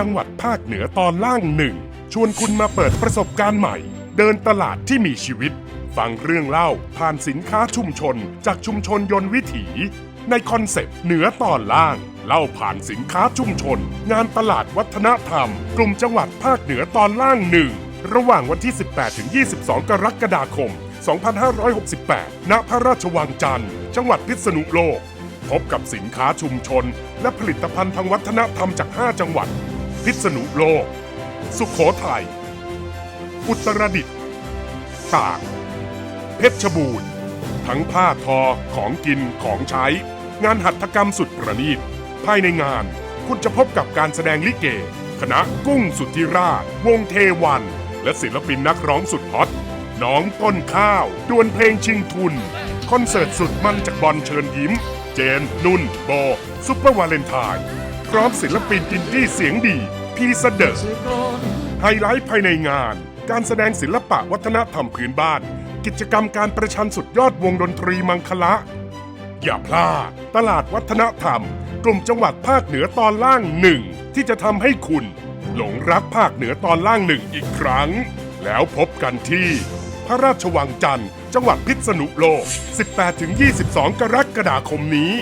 จังหวัดภาคเหนือตอนล่างหนึ่ง ชวนคุณมาเปิดประสบการณ์ใหม่ เดินตลาดที่มีชีวิต ฟังเรื่องเล่าผ่านสินค้าชุมชน จากชุมชนยนต์วิถี ในคอนเซปต์เหนือตอนล่าง เล่าผ่านสินค้าชุมชน งานตลาดวัฒนธรรม กลุ่มจังหวัดภาคเหนือตอนล่างหนึ่งระหว่างวันที่ 18 ถึง 22 กรกฎาคม 2568 ณ พระราชวังจันทร์ จังหวัดพิษณุโลก พบกับสินค้าชุมชน และผลิตภัณฑ์ทางวัฒนธรรมจาก 5 จังหวัด พิษณุโลก สุขโขทัย อุตรดิตถ์ตาก เพชรบูรณ์ ทั้งผ้าทอของกินของใช้ งานหัตถกรรมสุดประณีต ภายในงานคุณจะพบกับการแสดงลิเก คณะกุ้งสุทธิราชวงเทวัน และศิลปินนักร้องสุดฮอตน้องต้นข้าว ดวลเพลงชิงทุน คอนเสิร์ตสุดมันจากบอลเชิญยิ้ม เจน นุ่น โบ ซุปเปอร์วาเลนไทน์ ร้อมศิลปินอินดี้เสียงดี พีเสเดอร์ไฮไลท์ภายในงาน การแสดงศิลปะวัฒนธรรมพื้นบ้าน กิจกรรมการประชันสุดยอดวงดนตรีมังคละ อย่าพลาด ตลาดวัฒนธรรม กลุ่มจังหวัดภาคเหนือตอนล่างหนึ่งที่จะทำให้คุณ หลงรักภาคเหนือตอนล่างหนึ่งอีกครั้ง แล้วพบกันที่ พระราชวังจันทร์ จังหวัดพิษณุโลก 18-22 กรกฎาคมนี้